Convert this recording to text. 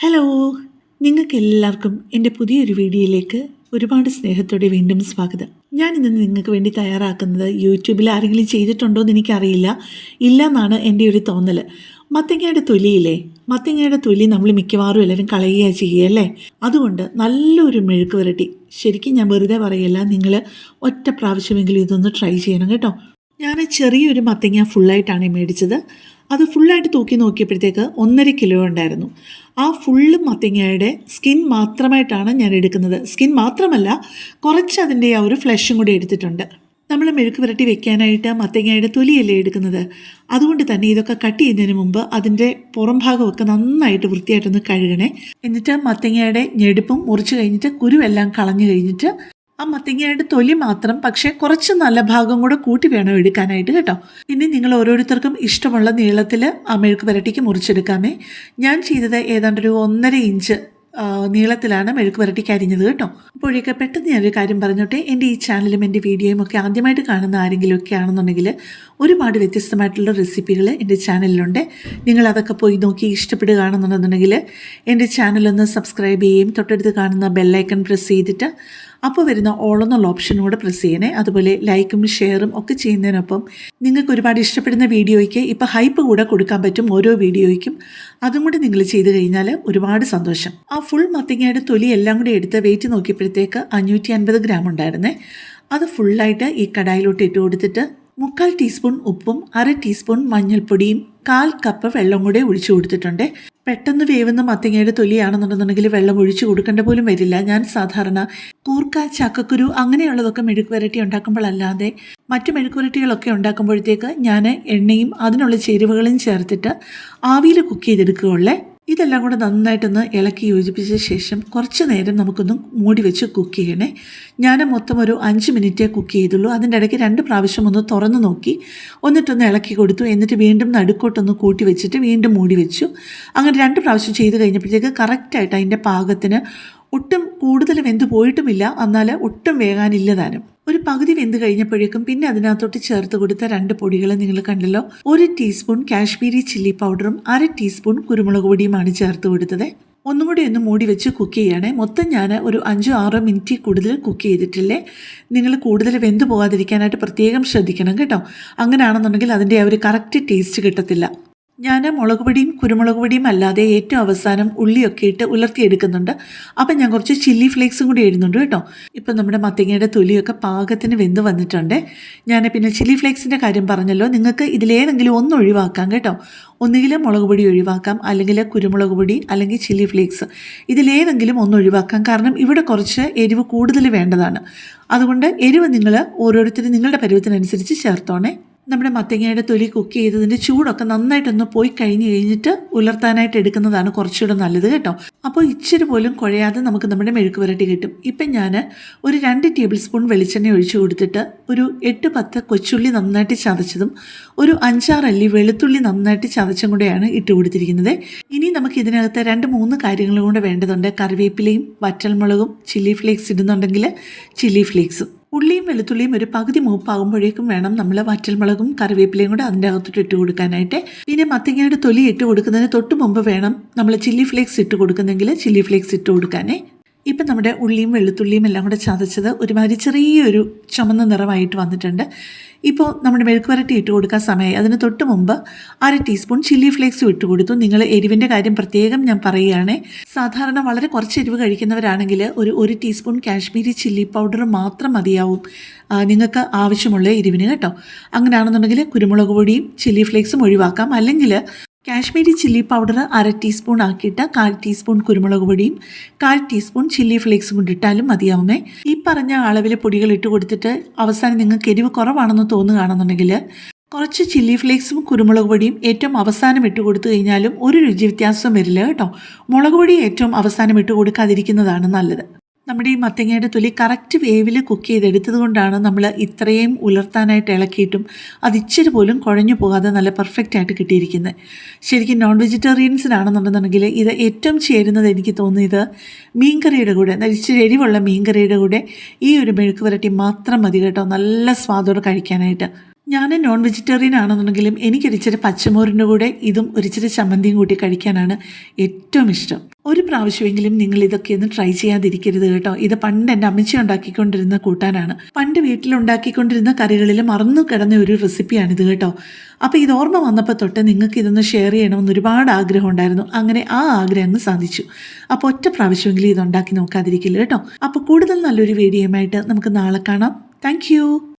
Hello നിങ്ങൾക്ക് എല്ലാവർക്കും എന്റെ പുതിയൊരു വീഡിയോയിലേക്ക് ഒരുപാട് സ്നേഹത്തോടെ വീണ്ടും സ്വാഗതം. ഞാൻ ഇന്ന് നിങ്ങൾക്ക് വേണ്ടി തയ്യാറാക്കുന്നത് യൂട്യൂബിൽ ആരെങ്കിലും ചെയ്തിട്ടുണ്ടോ എന്ന് എനിക്കറിയില്ല. ഇല്ല എന്നാണ് എന്റെ ഒരു തോന്നൽ മത്തങ്ങയുടെ തൊലിയില്ലേ? മത്തങ്ങയുടെ തൊലി നമ്മൾ മിക്കവാറും എല്ലാവരും കളയുകയാണ് ചെയ്യുക അല്ലേ? അതുകൊണ്ട് നല്ലൊരു മെഴുക്ക് വരട്ടി ശരിക്കും ഞാൻ വെറുതെ പറയല്ല നിങ്ങൾ ഒറ്റ പ്രാവശ്യമെങ്കിലും ഇതൊന്ന് ട്രൈ ചെയ്യണം കേട്ടോ. ഞാൻ ചെറിയൊരു മത്തങ്ങ ഫുള്ളായിട്ടാണ് മേടിച്ചത്. അത് ഫുള്ളായിട്ട് തൂക്കി നോക്കിയപ്പോഴത്തേക്ക് ഒന്നര കിലോ ഉണ്ടായിരുന്നു. ആ ഫുള്ള് മത്തങ്ങയുടെ സ്കിൻ മാത്രമായിട്ടാണ് ഞാൻ എടുക്കുന്നത്. സ്കിൻ മാത്രമല്ല കുറച്ച് അതിന്റെ ആ ഒരു ഫ്ലഷും കൂടി എടുത്തിട്ടുണ്ട്. നമ്മൾ മെഴുക്ക് പുരട്ടി വെക്കാനായിട്ട് മത്തങ്ങയുടെ തൊലിയല്ലേ എടുക്കുന്നത്? അതുകൊണ്ട് തന്നെ ഇതൊക്കെ കട്ട് ചെയ്യുന്നതിന് മുമ്പ് അതിന്റെ പുറം ഭാഗമൊക്കെ നന്നായിട്ട് വൃത്തിയായിട്ടൊന്ന് കഴുകണേ. എന്നിട്ട് മത്തങ്ങയുടെ ഞെടുപ്പും മുറിച്ച് കഴിഞ്ഞിട്ട് കുരുവെല്ലാം കളഞ്ഞു കഴിഞ്ഞിട്ട് ആ മത്തങ്ങയുടെ തൊലി മാത്രം പക്ഷേ കുറച്ച് നല്ല ഭാഗം കൂടെ കൂട്ടി വേണം എടുക്കാനായിട്ട് കേട്ടോ. ഇനി നിങ്ങൾ ഓരോരുത്തർക്കും ഇഷ്ടമുള്ള നീളത്തിൽ ആ മെഴുക്ക് പുരട്ടിക്ക് മുറിച്ചെടുക്കാമേ. ഞാൻ ചെയ്തത് ഏതാണ്ട് ഒരു ഒന്നര ഇഞ്ച് നീളത്തിലാണ് മെഴുക്ക് പുരട്ടിക്ക് അരിഞ്ഞത് കേട്ടോ. അപ്പോഴേക്ക് പെട്ടെന്ന് ഞാനൊരു കാര്യം പറഞ്ഞോട്ടെ. എന്റെ ഈ ചാനലും എന്റെ വീഡിയോയും ഒക്കെ ആദ്യമായിട്ട് കാണുന്ന ആരെങ്കിലും ഒക്കെ ആണെന്നുണ്ടെങ്കിൽ ഒരുപാട് വ്യത്യസ്തമായിട്ടുള്ള റെസിപ്പികൾ എന്റെ ചാനലിലുണ്ട്. നിങ്ങൾ അതൊക്കെ പോയി നോക്കി ഇഷ്ടപ്പെടുകയാണെന്നുണ്ടെന്നുണ്ടെങ്കിൽ എന്റെ ചാനലൊന്ന് സബ്സ്ക്രൈബ് ചെയ്യുകയും തൊട്ടടുത്ത് കാണുന്ന ബെല്ലൈക്കൺ പ്രസ് ചെയ്തിട്ട് അപ്പോൾ വരുന്ന ഓൾ എന്നുള്ള ഓപ്ഷനും കൂടെ പ്രസ് ചെയ്യണേ. അതുപോലെ ലൈക്കും ഷെയറും ഒക്കെ ചെയ്യുന്നതിനൊപ്പം നിങ്ങൾക്ക് ഒരുപാട് ഇഷ്ടപ്പെടുന്ന വീഡിയോയ്ക്ക് ഇപ്പോൾ ഹൈപ്പ് കൂടെ കൊടുക്കാൻ പറ്റും ഓരോ വീഡിയോയ്ക്കും. അതും കൂടി നിങ്ങൾ ചെയ്ത് കഴിഞ്ഞാൽ ഒരുപാട് സന്തോഷം. ആ ഫുൾ മത്തങ്ങയുടെ തൊലി എല്ലാം കൂടി എടുത്ത് വെയിറ്റ് നോക്കിയപ്പോഴത്തേക്ക് അഞ്ഞൂറ്റി അൻപത് ഗ്രാം ഉണ്ടായിരുന്നേ. അത് ഫുള്ളായിട്ട് ഈ കടായിലോട്ട് ഇട്ട് കൊടുത്തിട്ട് മുക്കാൽ ടീസ്പൂൺ ഉപ്പും അര ടീസ്പൂൺ മഞ്ഞൾപ്പൊടിയും കാൽ കപ്പ് വെള്ളം കൂടെ ഒഴിച്ചു കൊടുത്തിട്ടുണ്ട്. പെട്ടെന്ന് വേവുന്ന മത്തങ്ങയുടെ തൊലിയാണെന്നുണ്ടെന്നുണ്ടെങ്കിൽ വെള്ളം ഒഴിച്ചു കൊടുക്കേണ്ട പോലും വരില്ല. ഞാൻ സാധാരണ കൂർക്ക ചക്കക്കുരു അങ്ങനെയുള്ളതൊക്കെ മെഴുക്ക് വരട്ടി ഉണ്ടാക്കുമ്പോഴല്ലാതെ മറ്റു മെഴുക്ക് വരട്ടികളൊക്കെ ഉണ്ടാക്കുമ്പോഴത്തേക്ക് ഞാൻ എണ്ണയും അതിനുള്ള ചേരുവകളും ചേർത്തിട്ട് ആവിയിൽ കുക്ക് ചെയ്തെടുക്കുകയുള്ളേ. ഇതെല്ലാം കൂടെ നന്നായിട്ടൊന്ന് ഇളക്കി യോജിപ്പിച്ച ശേഷം കുറച്ച് നേരം നമുക്കൊന്ന് മൂടി വെച്ച് കുക്ക് ചെയ്യണേ. ഞാൻ മൊത്തം ഒരു അഞ്ച് മിനിറ്റേ കുക്ക് ചെയ്തുള്ളൂ. അതിന്റെ ഇടയ്ക്ക് രണ്ട് പ്രാവശ്യം ഒന്ന് തുറന്ന് നോക്കി. എന്നിട്ടൊന്ന് ഇളക്കി കൊടുത്തു. എന്നിട്ട് വീണ്ടും നടുക്കോട്ടൊന്ന് കൂട്ടി വെച്ചിട്ട് വീണ്ടും മൂടി വെച്ചു. അങ്ങനെ രണ്ട് പ്രാവശ്യം ചെയ്ത് കഴിഞ്ഞപ്പോഴത്തേക്ക് കറക്റ്റായിട്ട് അതിന്റെ പാകത്തിന് ഒട്ടും കൂടുതൽ വെന്ത് പോയിട്ടുമില്ല. എന്നാൽ ഒട്ടും വേകാനില്ല താനും. ഒരു പകുതി വെന്ത് കഴിഞ്ഞപ്പോഴേക്കും പിന്നെ അതിനകത്തോട്ട് ചേർത്ത് കൊടുത്ത രണ്ട് പൊടികൾ നിങ്ങൾ കണ്ടല്ലോ. ഒരു ടീസ്പൂൺ കാശ്മീരി ചില്ലി പൗഡറും അര ടീസ്പൂൺ കുരുമുളക് പൊടിയുമാണ് ചേർത്ത് കൊടുത്തത്. ഒന്നും കൂടി ഒന്ന് മൂടി വെച്ച് കുക്ക് ചെയ്യണേ. മൊത്തം ഞാൻ ഒരു അഞ്ചോ ആറോ മിനിറ്റ് കൂടുതൽ കുക്ക് ചെയ്തിട്ടില്ലേ. നിങ്ങൾ കൂടുതൽ വെന്ത് പോകാതിരിക്കാനായിട്ട് പ്രത്യേകം ശ്രദ്ധിക്കണം കേട്ടോ. അങ്ങനെയാണെന്നുണ്ടെങ്കിൽ അതിന്റെ ആ ഒരു കറക്റ്റ് ടേസ്റ്റ് കിട്ടത്തില്ല. ഞാൻ മുളക് പൊടിയും കുരുമുളക് പൊടിയും അല്ലാതെ ഏറ്റവും അവസാനം ഉള്ളിയൊക്കെ ഇട്ട് ഉലർത്തിയെടുക്കുന്നുണ്ട്. അപ്പം ഞാൻ കുറച്ച് ചില്ലി ഫ്ലേക്സും കൂടി ഇടുന്നുണ്ട് കേട്ടോ. ഇപ്പം നമ്മുടെ മത്തങ്ങയുടെ തൊലിയൊക്കെ പാകത്തിന് വെന്ത് വന്നിട്ടുണ്ട്. ഞാൻ പിന്നെ ചില്ലി ഫ്ലേക്സിന്റെ കാര്യം പറഞ്ഞല്ലോ. നിങ്ങൾക്ക് ഇതിലേതെങ്കിലും ഒന്ന് ഒഴിവാക്കാം കേട്ടോ. ഒന്നുകിൽ മുളക് പൊടി ഒഴിവാക്കാം അല്ലെങ്കിൽ കുരുമുളക് പൊടി അല്ലെങ്കിൽ ചില്ലി ഫ്ലേക്സ്. ഇതിലേതെങ്കിലും ഒന്ന് ഒഴിവാക്കാം. കാരണം ഇവിടെ കുറച്ച് എരിവ് കൂടുതൽ വേണ്ടതാണ്. അതുകൊണ്ട് എരിവ് നിങ്ങൾ ഓരോരുത്തരും നിങ്ങളുടെ പരുവത്തിനനുസരിച്ച് ചേർത്തോണേ. നമ്മുടെ മത്തങ്ങയുടെ തൊലി കുക്ക് ചെയ്തതിന്റെ ചൂടൊക്കെ നന്നായിട്ടൊന്ന് പോയി കഴിഞ്ഞ് കഴിഞ്ഞിട്ട് ഉലർത്താനായിട്ട് എടുക്കുന്നതാണ് കുറച്ചുകൂടെ നല്ലത് കേട്ടോ. അപ്പോൾ ഇച്ചിരി പോലും കുഴയാതെ നമുക്ക് നമ്മുടെ മെഴുക്ക് പുരട്ടി കിട്ടും. ഇപ്പം ഞാൻ ഒരു രണ്ട് ടേബിൾ സ്പൂൺ വെളിച്ചെണ്ണ ഒഴിച്ചു കൊടുത്തിട്ട് ഒരു എട്ട് പത്ത് കൊച്ചുള്ളി നന്നായിട്ട് ചതച്ചതും ഒരു അഞ്ചാറ് അല്ലി വെളുത്തുള്ളി നന്നായിട്ട് ചതച്ചും കൂടെയാണ് ഇട്ട് കൊടുത്തിരിക്കുന്നത്. ഇനി നമുക്ക് ഇതിനകത്ത് രണ്ട് മൂന്ന് കാര്യങ്ങളും കൂടെ വേണ്ടതുണ്ട്. കറിവേപ്പിലയും വറ്റൽമുളകും ചില്ലി ഫ്ലേക്സ് ഇടുന്നുണ്ടെങ്കിൽ ചില്ലി ഫ്ലേക്സും. ഉള്ളിയും വെളുത്തുള്ളിയും ഒരു പകുതി മൂപ്പാകുമ്പോഴേക്കും വേണം നമ്മൾ വറ്റൽമുളകും കറിവേപ്പിലയും കൂടെ അതിന്റെ അകത്തോട്ട് ഇട്ട് കൊടുക്കാനായിട്ട്. പിന്നെ മത്തങ്ങയുടെ തൊലി ഇട്ട് കൊടുക്കുന്നതിന് തൊട്ട് മുമ്പ് വേണം നമ്മൾ ചില്ലി ഫ്ലേക്സ് ഇട്ട് കൊടുക്കുന്നെങ്കിൽ ചില്ലി ഫ്ലേക്സ് ഇട്ട് കൊടുക്കാനേ. ഇപ്പം നമ്മുടെ ഉള്ളിയും വെളുത്തുള്ളിയും എല്ലാം കൂടെ ചതച്ചത് ഒരുമാതിരി ചെറിയൊരു ചുമന്ന നിറമായിട്ട് വന്നിട്ടുണ്ട്. ഇപ്പോൾ നമ്മുടെ മെഴുക്ക് വരട്ടി ഇട്ട് കൊടുക്കാൻ സമയമായി. അതിന് തൊട്ട് മുമ്പ് അര ടീസ്പൂൺ ചില്ലി ഫ്ലേക്സും ഇട്ട് കൊടുത്തു. നിങ്ങൾ എരിവിന്റെ കാര്യം പ്രത്യേകം ഞാൻ പറയുകയാണേ. സാധാരണ വളരെ കുറച്ച് എരിവ് കഴിക്കുന്നവരാണെങ്കിൽ ഒരു ഒരു ടീസ്പൂൺ കാശ്മീരി ചില്ലി പൗഡർ മാത്രം മതിയാവും നിങ്ങൾക്ക് ആവശ്യമുള്ള എരിവിന് കേട്ടോ. അങ്ങനെയാണെന്നുണ്ടെങ്കിൽ കുരുമുളക് പൊടിയും ചില്ലി ഫ്ലേക്സും ഒഴിവാക്കാം. അല്ലെങ്കിൽ കാശ്മീരി ചില്ലി പൗഡർ അര ടീസ്പൂൺ ആക്കിയിട്ട് കാൽ ടീസ്പൂൺ കുരുമുളക് പൊടിയും കാൽ ടീസ്പൂൺ ചില്ലി ഫ്ലേക്സും കൊണ്ടിട്ടാലും മതിയാവുമേ ഈ പറഞ്ഞ അളവിൽ പൊടികൾ ഇട്ട് കൊടുത്തിട്ട് അവസാനം നിങ്ങൾക്ക് എരിവ് കുറവാണെന്ന് തോന്നുകയാണെന്നുണ്ടെങ്കിൽ കുറച്ച് ചില്ലി ഫ്ലേക്സും കുരുമുളക് പൊടിയും ഏറ്റവും അവസാനം ഇട്ട് കൊടുത്തു കഴിഞ്ഞാലും ഒരു രുചി വ്യത്യാസം വരില്ല കേട്ടോ. മുളക് പൊടി ഏറ്റവും അവസാനം ഇട്ട് കൊടുക്കാതിരിക്കുന്നതാണ് നല്ലത്. നമ്മുടെ ഈ മത്തങ്ങയുടെ തൊലി കറക്റ്റ് വേവിൽ കുക്ക് ചെയ്തെടുത്തത് കൊണ്ടാണ് നമ്മൾ ഇത്രയും ഉലർത്താനായിട്ട് ഇളക്കിയിട്ടും അത് ഇച്ചിരി പോലും കുഴഞ്ഞു പോകാതെ നല്ല പെർഫെക്റ്റ് ആയിട്ട് കിട്ടിയിരിക്കുന്നത്. ശരിക്കും നോൺ വെജിറ്റേറിയൻസിനാണെന്നുണ്ടെന്നുണ്ടെങ്കിൽ ഇത് ഏറ്റവും ചേരുന്നത് എനിക്ക് തോന്നിയത് മീൻകറിയുടെ കൂടെ ഇച്ചിരി എരിവുള്ള മീൻകറിയുടെ കൂടെ ഈ ഒരു മെഴുക്ക് വരട്ടി മാത്രം മതി കേട്ടോ നല്ല സ്വാദോടെ കഴിക്കാനായിട്ട്. ഞാൻ നോൺ വെജിറ്റേറിയൻ ആണെന്നുണ്ടെങ്കിലും എനിക്കൊരിച്ചിരി പച്ചമോരിന്റെ കൂടെ ഇതും ഒരിച്ചിരി ചമ്മന്തിയും കൂട്ടി കഴിക്കാനാണ് ഏറ്റവും ഇഷ്ടം. ഒരു പ്രാവശ്യമെങ്കിലും നിങ്ങൾ ഇതൊക്കെ ഒന്ന് ട്രൈ ചെയ്യാതിരിക്കരുത് കേട്ടോ. ഇത് പണ്ട് എന്റെ അമ്മച്ചി ഉണ്ടാക്കിക്കൊണ്ടിരുന്ന കൂട്ടാനാണ്. പണ്ട് വീട്ടിലുണ്ടാക്കിക്കൊണ്ടിരുന്ന കറികളിൽ മറന്നു കിടന്ന ഒരു റെസിപ്പിയാണിത് കേട്ടോ. അപ്പോൾ ഇത് ഓർമ്മ വന്നപ്പോൾ തൊട്ട് നിങ്ങൾക്ക് ഇതൊന്ന് ഷെയർ ചെയ്യണമെന്ന് ഒരുപാട് ആഗ്രഹം ഉണ്ടായിരുന്നു. അങ്ങനെ ആ ആഗ്രഹം അങ്ങ് സാധിച്ചു. അപ്പോൾ ഒറ്റ പ്രാവശ്യമെങ്കിലും ഇത് ഉണ്ടാക്കി നോക്കാതിരിക്കില്ല കേട്ടോ. അപ്പോൾ കൂടുതൽ നല്ലൊരു വീഡിയോയുമായിട്ട് നമുക്ക് നാളെ കാണാം. താങ്ക്